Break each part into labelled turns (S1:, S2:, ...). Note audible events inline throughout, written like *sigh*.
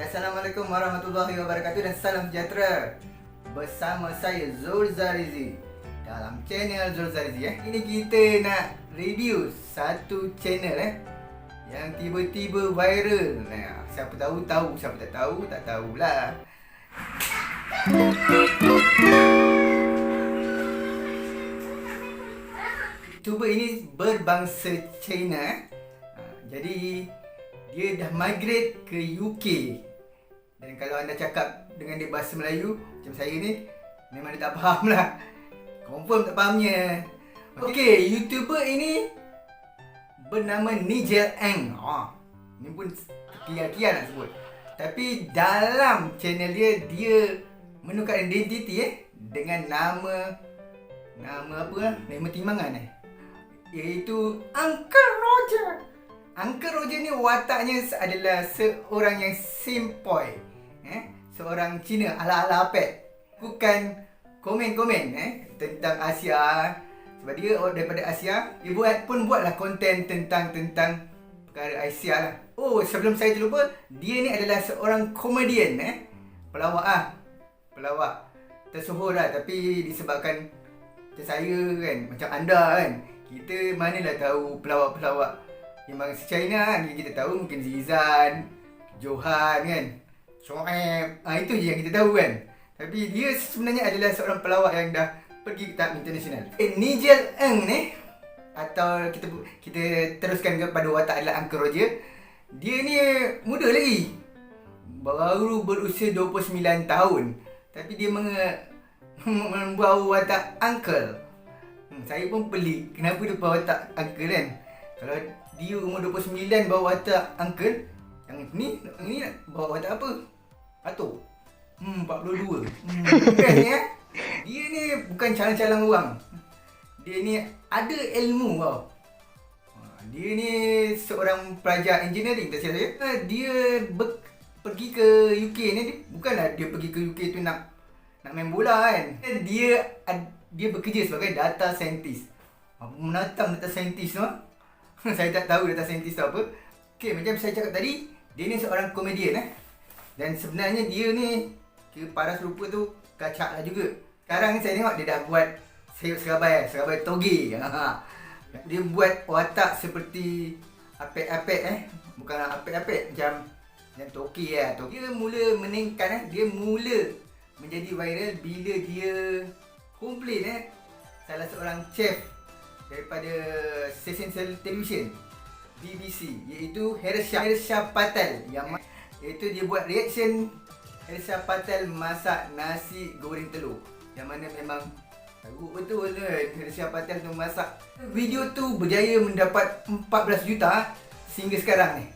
S1: Assalamualaikum warahmatullahi wabarakatuh dan salam sejahtera Bersama saya Zul Zarizi Dalam channel Zul Zarizi eh. Ini kita nak review satu channel eh Yang tiba-tiba viral nah, Siapa tahu tahu, siapa tak tahu tak tahulah YouTuber ini berbangsa China eh. Jadi dia dah migrate ke UK Dan kalau anda cakap dengan dia bahasa Melayu Macam saya ni Memang dia tak faham lah. Confirm tak fahamnya. Okay, YouTuber ini Bernama Nigel Eng. Oh, Ni pun kia-kia nak sebut. Tapi dalam channel dia Dia menukar identiti eh Dengan nama Nama apa lah? Nama timbangan eh. Iaitu Uncle Roger. Uncle Roger ni wataknya adalah seorang yang simpoy eh? Seorang Cina ala-ala Apek Bukan komen-komen eh? Tentang Asia Sebab dia orang daripada Asia Dia buat pun buatlah konten tentang tentang perkara Asia lah Oh sebelum saya terlupa Dia ni adalah seorang komedian eh? Pelawak ah Pelawak Tersohor lah tapi disebabkan Macam saya kan Macam anda kan Kita manalah tahu pelawak-pelawak Yang bangsa China kan Kita tahu mungkin Zizan Johan kan Shoaib ah, Itu je yang kita tahu kan. Tapi dia sebenarnya adalah seorang pelawak yang dah Pergi ke tahap international eh, Nigel Eng ni Atau kita kita teruskan kepada watak adalah Uncle Roger Dia ni muda lagi. Baru berusia 29 tahun. Tapi dia menge, *laughs* membawa watak uncle. Hmm, Saya pun pelik. Kenapa dia bawa watak uncle kan? Kalau dia umur 29 bawa watak uncle Yang ni ni bawa watak apa? Atuk. Hmm 42 Hmm eh Dia ni bukan calang-calang orang. Dia ni ada ilmu tau Ha, Dia ni seorang pelajar engineering tak silap saya. Ha, Dia ber, pergi ke UK ni dia- Bukanlah dia pergi ke UK tu nak nak main bola kan? Dia ad- dia bekerja sebagai data scientist. Apa menatang data scientist tu? *laughs* Saya tak tahu data scientist tu apa. Okay macam saya cakap tadi Dia ni seorang komedian eh Dan sebenarnya dia ni Kira paras rupa tu kacak lah juga Sekarang ni saya tengok dia dah buat Sayur serabai Serabai toge Ha. *laughs* Dia buat watak seperti Apek-apek eh Bukan apek-apek Macam Macam toki lah toki. Dia mula meningkat eh Dia mula Menjadi viral Bila dia Komplain eh Salah seorang chef Daripada Stesen television BBC Iaitu Hersha Hersha Patel Yang Iaitu dia buat reaction Hersha Patel masak nasi goreng telur. Yang mana memang Teruk betul kan Hersha Patel tu masak Video tu berjaya mendapat 14 juta Sehingga sekarang ni.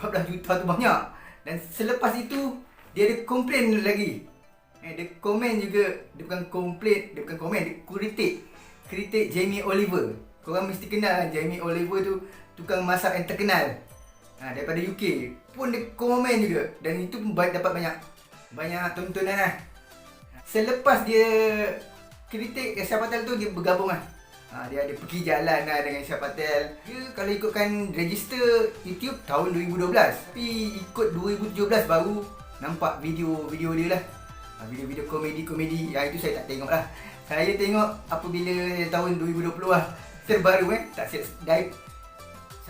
S1: 14 juta tu banyak. Dan selepas itu Dia ada komplain lagi. Eh, Dia komen juga Dia bukan komplain Dia bukan komen Dia kritik. Kritik Jamie Oliver. Korang mesti kenal kan Jamie Oliver tu Tukang masak yang terkenal ha, Daripada UK Pun dia komen juga. Dan itu pun dapat banyak Banyak tontonan lah. Selepas dia kritik Syah Patel tu dia bergabung lah. Ha, Dia ada pergi jalan lah dengan Syah Patel. Dia kalau ikutkan register YouTube tahun 2012 Tapi ikut 2017 baru nampak video-video dia lah. Ha, Video-video komedi-komedi. Yang itu saya tak tengok lah. Saya tengok apabila tahun 2020 lah. Terbaru eh. Tak siap dive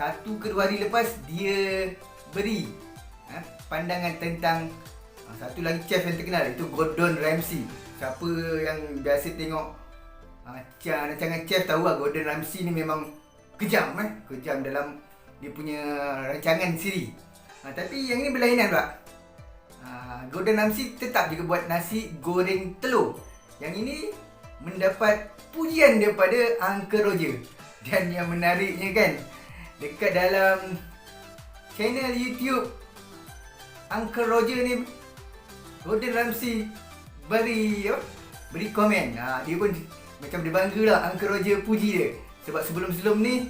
S1: Satu ke dua hari lepas dia beri ha, pandangan tentang ha, satu lagi chef yang terkenal itu Gordon Ramsay. Siapa yang biasa tengok ha, ca- rancangan chef tahu lah Gordon Ramsay ni memang kejam eh, kejam dalam dia punya rancangan siri. Ha, tapi yang ini berlainan pula. Ha, Gordon Ramsay tetap juga buat nasi goreng telur. Yang ini mendapat pujian daripada Uncle Roger. Dan yang menariknya kan, dekat dalam channel YouTube Uncle Roger ni Gordon Ramsay beri apa? Beri komen. Ha, dia pun macam dia bangga lah Uncle Roger puji dia. Sebab sebelum-sebelum ni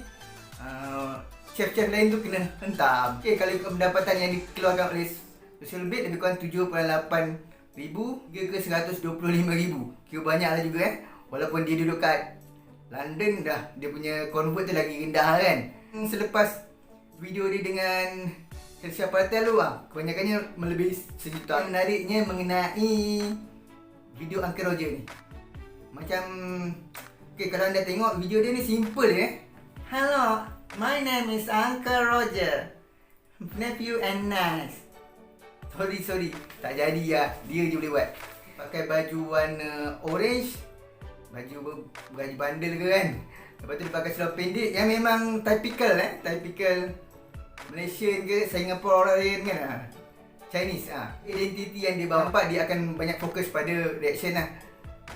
S1: uh, chef-chef lain tu kena hentam. Okay, kalau ikut pendapatan yang dikeluarkan oleh Social Bit lebih kurang 7.8 ribu hingga ke 125 ribu. Kira banyak lah juga eh. Walaupun dia duduk kat London dah dia punya convert tu lagi rendah kan. Selepas video dia dengan Tersiap perhatian lu ah. Kebanyakannya melebihi sejuta. Menariknya mengenai video Uncle Roger ni. Macam Okay, kalau anda tengok video dia ni simple eh. Hello, my name is Uncle Roger. Nephew and nice. Sorry, sorry. Tak jadi lah. Dia je boleh buat. Pakai baju warna orange. Baju baju bandel ke kan. Lepas tu dia pakai seluar pendek yang memang typical eh. Typical Malaysian ke Singapore orang kan. Ha. Chinese ah. Identiti yang dia bawa dia akan banyak fokus pada reaction lah.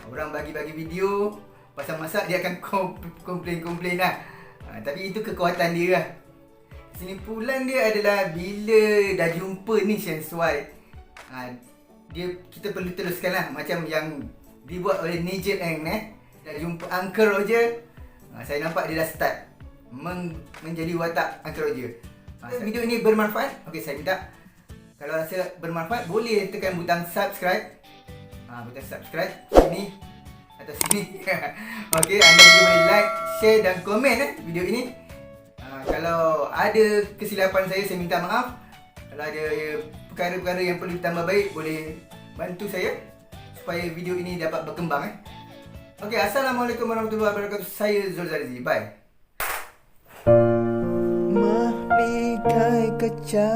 S1: Orang bagi-bagi video pasal masak dia akan *laughs* kom- komplain-komplain lah. Ha, tapi itu kekuatan dia lah. Kesimpulan dia adalah bila dah jumpa ni Chance White ha, dia kita perlu teruskan lah macam yang dibuat oleh Nigel Eng eh. Dah jumpa Uncle Roger ha, saya nampak dia dah start meng, menjadi watak Uncle Roger. Ha, video ini bermanfaat. Okey saya minta kalau rasa bermanfaat boleh tekan butang subscribe. Ha, butang subscribe sini atau sini. *laughs* Okey anda juga boleh like, share dan komen eh video ini. Ha, kalau ada kesilapan saya saya minta maaf. Kalau ada perkara-perkara yang perlu ditambah baik boleh bantu saya supaya video ini dapat berkembang eh. Okey, assalamualaikum warahmatullahi wabarakatuh. Saya Zul Zarizi. Bye. Mahligai kaca